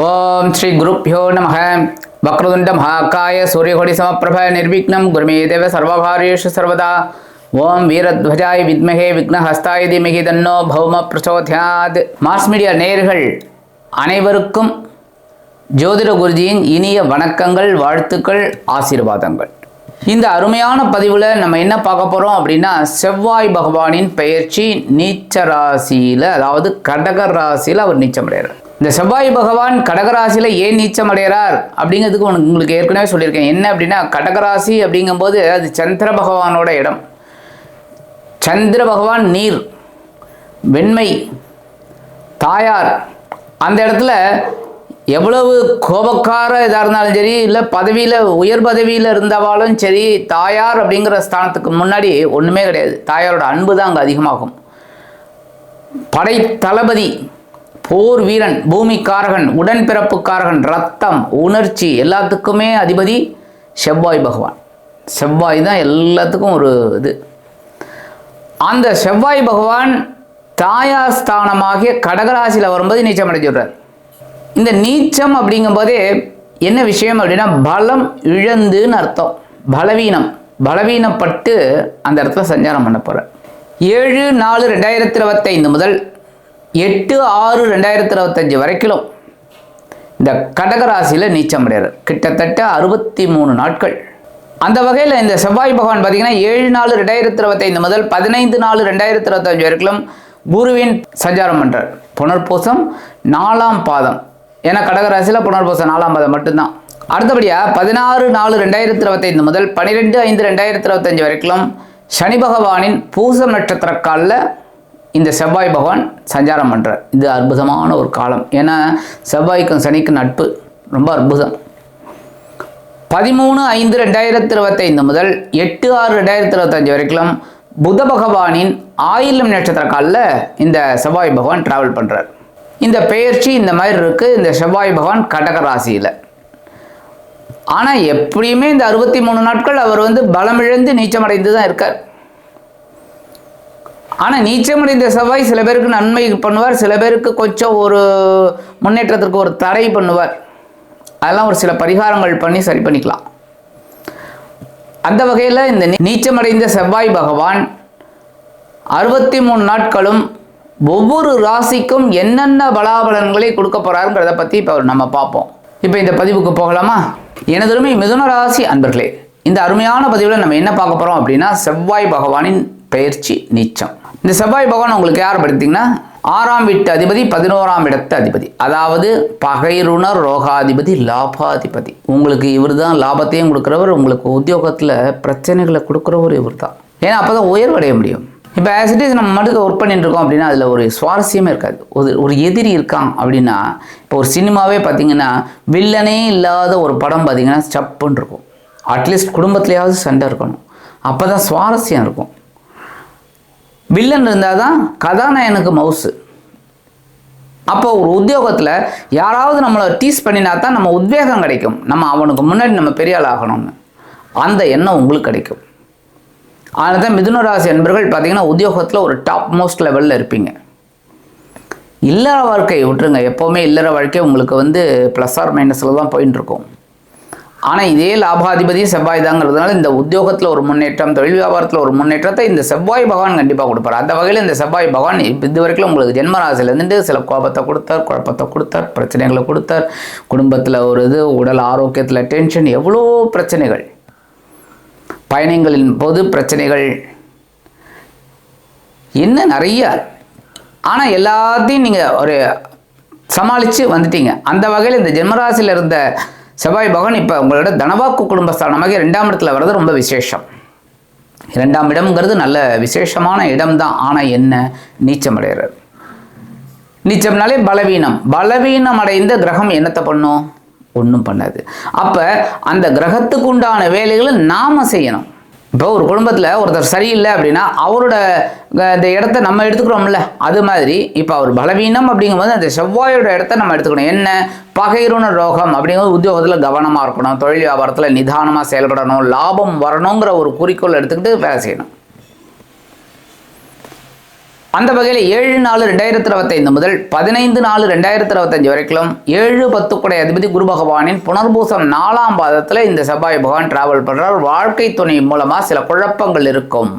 ஓம் ஸ்ரீ குருப்பியோ நம வக்ரதுண்ட மகாக்காய சூரியகொடி சமப்பிரப நிர்விக்னம் குருமே தேவ சர்வகாரியேஷு சர்வதா. ஓம் வீரத்வஜாய் வித்மகே விக்னஹஸ்தாய தீமகி தன்னோ பௌம பிரச்சோத்யாத் மாஸ் மீடியா நேர்கள் அனைவருக்கும் ஜோதிட குருஜியின் இனிய வணக்கங்கள் வாழ்த்துக்கள் ஆசீர்வாதங்கள். இந்த அருமையான பதிவில் நம்ம என்ன பார்க்க போகிறோம் அப்படின்னா செவ்வாய் பகவானின் பெயர்ச்சி நீச்ச ராசியில் அதாவது கடக ராசியில் அவர் நீச்சமடைகிறார் இந்த செவ்வாய் பகவான் கடகராசியில் ஏன் நீச்சம் அடைகிறார் அப்படிங்கிறதுக்கு உனக்கு உங்களுக்கு ஏற்கனவே சொல்லியிருக்கேன். என்ன அப்படின்னா கடகராசி அப்படிங்கும்போது அது சந்திர பகவானோட இடம். சந்திர பகவான் நீர் வெண்மை தாயார். அந்த இடத்துல எவ்வளவு கோபக்கார இதாக இருந்தாலும் சரி இல்லை பதவியில் உயர் பதவியில் இருந்தவாலும் சரி தாயார் அப்படிங்கிற ஸ்தானத்துக்கு முன்னாடி ஒன்றுமே கிடையாது. தாயாரோட அன்பு தான் அங்கே அதிகமாகும். படை தளபதி போர் வீரன் பூமிக்காரகன் உடன்பிறப்புக்காரகன் ரத்தம் உணர்ச்சி எல்லாத்துக்குமே அதிபதி செவ்வாய் பகவான். செவ்வாய் தான் எல்லாத்துக்கும் ஒரு இது. அந்த செவ்வாய் பகவான் தாயாஸ்தானமாகிய கடகராசியில் வரும்போது நீச்சம் அடைஞ்சிடுறார் இந்த நீச்சம் அப்படிங்கும்போதே என்ன விஷயம் அப்படின்னா பலம் இழந்துன்னு அர்த்தம். பலவீனம். பலவீனப்பட்டு அந்த இடத்துல சஞ்சாரம் பண்ண போகிறார் ஏழு நாலு ரெண்டாயிரத்தி இருபத்தைந்து முதல் எட்டு ஆறு ரெண்டாயிரத்தி இருபத்தஞ்சி வரைக்கும் இந்த கடகராசியில் நீச்சம் அடைகிறார் கிட்டத்தட்ட அறுபத்தி மூணு நாட்கள். அந்த வகையில் இந்த செவ்வாய் பகவான் பார்த்தீங்கன்னா ஏழு நாலு ரெண்டாயிரத்தி இருபத்தைந்து முதல் பதினைந்து நாலு ரெண்டாயிரத்தி இருபத்தஞ்சு வரைக்கும் குருவின் சஞ்சாரம் பண்ணுறார் புனர்பூசம் நாலாம் பாதம். ஏன்னா கடகராசியில் புனர்பூசம் நாலாம் பாதம் மட்டும்தான். அடுத்தபடியாக பதினாறு நாலு ரெண்டாயிரத்தி இருபத்தைந்து முதல் பன்னிரெண்டு ஐந்து ரெண்டாயிரத்தி இருபத்தஞ்சு வரைக்கும் சனி பகவானின் பூசம் நட்சத்திர காலில் இந்த செவ்வாய் பகவான் சஞ்சாரம் பண்ணுறார் இது அற்புதமான ஒரு காலம். ஏன்னா செவ்வாய்க்கும் சனிக்கும் நட்பு ரொம்ப அற்புதம். பதிமூணு ஐந்து ரெண்டாயிரத்தி இருபத்தைந்து முதல் எட்டு ஆறு ரெண்டாயிரத்தி இருபத்தஞ்சு வரைக்கும் புத பகவானின் ஆயிலம் நட்சத்திர காலில் இந்த செவ்வாய் பகவான் டிராவல் பண்ணுறார் இந்த பெயர்ச்சி இந்த மாதிரி இருக்குது இந்த செவ்வாய் பகவான் கடக ராசியில். ஆனால் எப்படியுமே இந்த அறுபத்தி மூணு நாட்கள் அவர் வந்து பலமிழந்து நீச்சமடைந்து தான் இருக்கார். ஆனால் நீச்சமடைந்த செவ்வாய் சில பேருக்கு நன்மை பண்ணுவார் சில பேருக்கு கொஞ்சம் ஒரு முன்னேற்றத்திற்கு ஒரு தடை பண்ணுவார். அதெல்லாம் ஒரு சில பரிகாரங்கள் பண்ணி சரி பண்ணிக்கலாம். அந்த வகையில் இந்த நீச்சமடைந்த செவ்வாய் பகவான் அறுபத்தி மூணு நாட்களும் ஒவ்வொரு ராசிக்கும் என்னென்ன பலாபலன்களை கொடுக்க போகிறாருங்கிறத பற்றி இப்போ நம்ம பார்ப்போம். இப்போ இந்த பதிவுக்கு போகலாமா? எனதருமை மிதுன ராசி அன்பர்களே இந்த அருமையான பதிவில் நம்ம என்ன பார்க்க போகிறோம் அப்படின்னா செவ்வாய் பகவானின் பெயர்ச்சி நீச்சம். இந்த செவ்வாய் பகவான் உங்களுக்கு யார் படித்தீங்கன்னா ஆறாம் வீட்டு அதிபதி பதினோராம் இடத்து அதிபதி. அதாவது பகைருணர் ரோகாதிபதி லாபாதிபதி. உங்களுக்கு இவர் தான் லாபத்தையும் கொடுக்குறவர் உங்களுக்கு உத்தியோகத்தில் பிரச்சனைகளை கொடுக்குறவர் இவர் தான் ஏன்னா அப்போ தான் உயர்வடைய முடியும். இப்போ ஆசிட்டிஸ் நம்ம மட்டுக்கு ஒர்க் பண்ணிட்டு இருக்கோம் அப்படின்னா அதில் ஒரு சுவாரஸ்யமே இருக்காது. ஒரு ஒரு எதிரி இருக்கான் அப்படின்னா இப்போ ஒரு சினிமாவே பார்த்தீங்கன்னா வில்லனே இல்லாத ஒரு படம் பார்த்தீங்கன்னா சப்புன்னு இருக்கும். அட்லீஸ்ட் குடும்பத்துலேயாவது சண்டை இருக்கணும். அப்போ தான் சுவாரஸ்யம் இருக்கும். வில்லன் இருந்தால் தான் கதாநாயகனுக்கு மவுசு. அப்போ ஒரு உத்தியோகத்தில் யாராவது நம்மளை டீஸ் பண்ணினா தான் நம்ம உத்வேகம் கிடைக்கும். நம்ம அவனுக்கு முன்னாடி நம்ம பெரிய ஆள் ஆகணும்னு. அந்த எண்ணம் உங்களுக்கு கிடைக்கும். அதனால தான் மிதுனராசி என்பர்கள் பார்த்தீங்கன்னா உத்தியோகத்தில் ஒரு டாப் மோஸ்ட் லெவலில் இருப்பீங்க. இல்லற வாழ்க்கையை விட்டுருங்க. எப்போவுமே இல்லற வாழ்க்கை உங்களுக்கு வந்து ப்ளஸ் ஆர் மைனஸில் தான் போயின்னு இருக்கும் ஆனால் இதே லாபாதிபதி செவ்வாய் தாங்கிறதுனால இந்த உத்தியோகத்தில் ஒரு முன்னேற்றம் தொழில் வியாபாரத்தில் ஒரு முன்னேற்றத்தை இந்த செவ்வாய் பகவான் கண்டிப்பாக கொடுப்பார். அந்த வகையில் இந்த செவ்வாய் பகவான் இப்போ இது வரைக்கும் உங்களுக்கு ஜென்மராசியில் இருந்துட்டு சில கோபத்தை கொடுத்தார் குழப்பத்தை கொடுத்தார் பிரச்சனைகளை கொடுத்தார். குடும்பத்தில் ஒரு இது உடல் ஆரோக்கியத்தில் டென்ஷன் எவ்வளோ பிரச்சனைகள். பயணங்களின் போது பிரச்சனைகள். என்ன நிறைய. ஆனால் எல்லாத்தையும் நீங்கள் ஒரு சமாளித்து வந்துட்டீங்க. அந்த வகையில் இந்த ஜென்மராசியில் இருந்த செவ்வாய் பகவான் இப்போ உங்களோட தனவாக்கு குடும்பஸ்தானமாக ரெண்டாம் இடத்துல வர்றது ரொம்ப விசேஷம். இரண்டாம் இடம்ங்கிறது நல்ல விசேஷமான இடம்தான். ஆனால் என்ன? நீச்சம் அடைகிறார் நீச்சம்னாலே பலவீனம். பலவீனம் அடைந்த கிரகம் என்னத்தை பண்ணும்? ஒன்றும் பண்ணாது. அப்போ அந்த கிரகத்துக்கு உண்டான வேலைகளை நாம் செய்யணும். இப்போ ஒரு குடும்பத்தில் ஒருத்தர் சரியில்லை அப்படின்னா அவரோட இந்த இடத்த நம்ம எடுத்துக்கிறோம்ல அது மாதிரி இப்போ அவர் பலவீனம் அப்படிங்கும்போது அந்த செவ்வாயோட இடத்த நம்ம எடுத்துக்கணும். என்ன? பகைருண ரோகம் அப்படிங்கும்போது உத்தியோகத்தில் கவனமாக இருக்கணும் தொழில் வியாபாரத்தில் நிதானமாக செயல்படணும் லாபம் வரணுங்கிற ஒரு குறிக்கோள் எடுத்துக்கிட்டு வேலை செய்யணும். அந்த வகையில் ஏழு நாலு ரெண்டாயிரத்தி இருபத்தைந்து முதல் பதினைந்து நாலு ரெண்டாயிரத்தி இருபத்தஞ்சு வரைக்கும் ஏழு பத்துக்குடை அதிபதி குரு பகவானின் புனர்பூசம் நாலாம் பாதத்தில் இந்த செவ்வாய் பகவான் டிராவல் பண்ணுறார் வாழ்க்கை துணை மூலமாக சில குழப்பங்கள் இருக்கும்.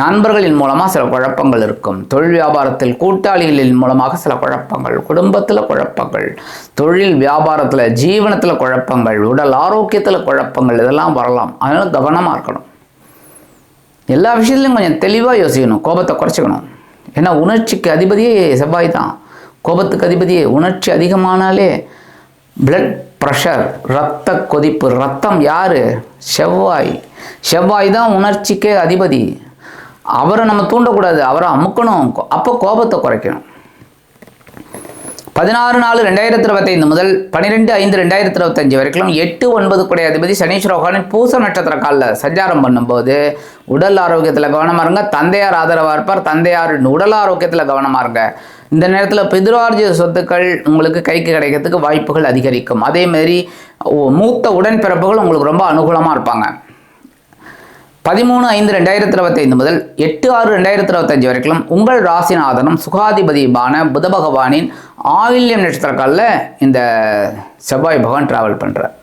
நண்பர்களின் மூலமாக சில குழப்பங்கள் இருக்கும். தொழில் வியாபாரத்தில் கூட்டாளிகளின் மூலமாக சில குழப்பங்கள் குடும்பத்தில் குழப்பங்கள் தொழில் வியாபாரத்தில் ஜீவனத்தில் குழப்பங்கள் உடல் ஆரோக்கியத்தில் குழப்பங்கள் இதெல்லாம் வரலாம். அதனால் கவனமாக இருக்கணும். எல்லா விஷயத்துலையும் கொஞ்சம் தெளிவாக யோசிக்கணும். கோபத்தை குறைச்சிக்கணும். ஏன்னா உணர்ச்சிக்கு அதிபதியே செவ்வாய் தான். கோபத்துக்கு அதிபதியே. உணர்ச்சி அதிகமானாலே பிளட் ப்ரெஷர் ரத்த கொதிப்பு ரத்தம் யார்? செவ்வாய். செவ்வாய் தான் உணர்ச்சிக்கே அதிபதி. அவரை நம்ம தூண்டக்கூடாது. அவரை அமுக்கணும். அப்போ கோபத்தை குறைக்கணும். பதினாறு நாலு ரெண்டாயிரத்தி இருபத்தைந்து முதல் பன்னிரெண்டு ஐந்து ரெண்டாயிரத்தி இருபத்தஞ்சு வரைக்கும் எட்டு ஒன்பது குடை அதிபதி சனீஸ்வர பகவானின் பூச நட்சத்திர காலில் சஞ்சாரம் பண்ணும்போது உடல் ஆரோக்கியத்தில் கவனமாக இருங்க. தந்தையார் ஆதரவாக இருப்பார் தந்தையாரின் உடல் ஆரோக்கியத்தில் கவனமாக இருங்க. இந்த நேரத்தில் பிதுரார்ஜித சொத்துக்கள் உங்களுக்கு கைக்கு கிடைக்கிறதுக்கு வாய்ப்புகள் அதிகரிக்கும். அதேமாரி மூத்த உடன்பிறப்புகள் உங்களுக்கு ரொம்ப அனுகூலமாக இருப்பாங்க. பதிமூணு ஐந்து ரெண்டாயிரத்தி இருபத்தைந்து முதல் எட்டு ஆறு ரெண்டாயிரத்தி இருபத்தஞ்சு வரைக்கும் உங்கள் ராசிநாதனும் சுகாதிபதியுமான புத பகவானின் ஆயில்யம் நட்சத்திர காலில் இந்த செவ்வாய் பகவான் டிராவல் பண்ணுறார்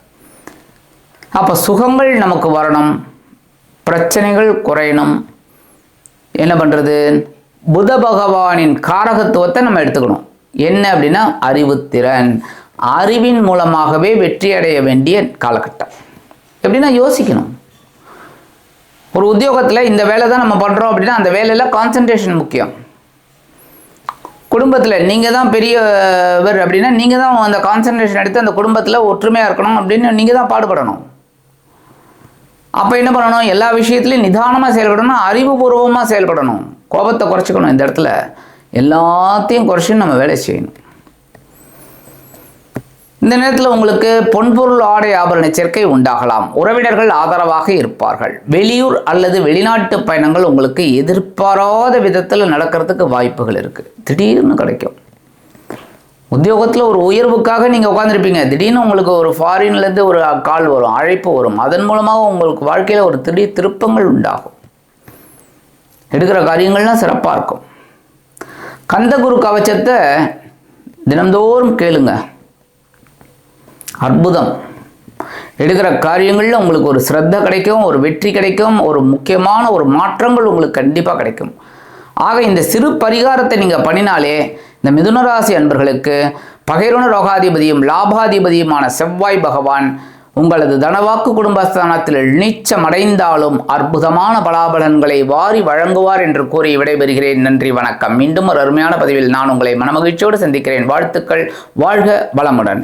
அப்போ சுகங்கள் நமக்கு வரணும் பிரச்சனைகள் குறையணும். என்ன பண்ணுறது புத பகவானின் காரகத்துவத்தை நம்ம எடுத்துக்கணும். என்ன அப்படின்னா அறிவுத்திறன் அறிவின் மூலமாகவே வெற்றி அடைய வேண்டிய காலகட்டம். எப்படின்னா யோசிக்கணும். ஒரு உத்தியோகத்தில் இந்த வேலை தான் நம்ம பண்ணுறோம் அப்படின்னா அந்த வேலையில் கான்சன்ட்ரேஷன் முக்கியம். குடும்பத்தில் நீங்கள் தான் பெரியவர் அப்படின்னா நீங்கள் தான் அந்த கான்சன்ட்ரேஷன் எடுத்து அந்த குடும்பத்தில் ஒற்றுமையாக இருக்கணும் அப்படின்னு நீங்கள் தான் பாடுபடணும். அப்போ என்ன பண்ணணும்? எல்லா விஷயத்துலையும் நிதானமாக செயல்படணும் அறிவுபூர்வமாக செயல்படணும். கோபத்தை குறைச்சிக்கணும் இந்த இடத்துல. எல்லாத்தையும் குறைச்சி நம்ம வேலை செய்யணும். இந்த நேரத்தில் உங்களுக்கு பொன்பொருள் ஆடை ஆபரண சேர்க்கை உண்டாகலாம். உறவினர்கள் ஆதரவாக இருப்பார்கள். வெளியூர் அல்லது வெளிநாட்டு பயணங்கள் உங்களுக்கு எதிர்பாராத விதத்தில் நடக்கிறதுக்கு வாய்ப்புகள் இருக்குது திடீர்னு கிடைக்கும். உத்தியோகத்தில் ஒரு உயர்வுக்காக நீங்கள் உட்காந்துருப்பீங்க திடீர்னு உங்களுக்கு ஒரு ஃபாரின்லேருந்து ஒரு கால் வரும் அழைப்பு வரும். அதன் மூலமாக உங்களுக்கு வாழ்க்கையில் ஒரு திடீர் திருப்பங்கள் உண்டாகும். எடுக்கிற காரியங்கள்லாம் சிறப்பாக இருக்கும். கந்தகுரு கவச்சத்தை தினந்தோறும் கேளுங்கள் அற்புதம். எடுக்கிற காரியங்களில் உங்களுக்கு ஒரு ஸ்ரத்த கிடைக்கும் ஒரு வெற்றி கிடைக்கும் ஒரு முக்கியமான ஒரு மாற்றங்கள் உங்களுக்கு கண்டிப்பாக கிடைக்கும். ஆக இந்த சிறு பரிகாரத்தை நீங்கள் பண்ணினாலே இந்த மிதுனராசி அன்பர்களுக்கு பகைருண ரோகாதிபதியும் லாபாதிபதியுமான செவ்வாய் பகவான் உங்களது தனவாக்கு குடும்பஸ்தானத்தில் நீச்சமடைந்தாலும் அற்புதமான பலாபலன்களை வாரி வழங்குவார் என்று கூறி விடைபெறுகிறேன். நன்றி வணக்கம். மீண்டும் ஒரு அருமையான பதிவில் நான் உங்களை மனமகிழ்ச்சியோடு சந்திக்கிறேன். வாழ்த்துக்கள். வாழ்க வளமுடன்.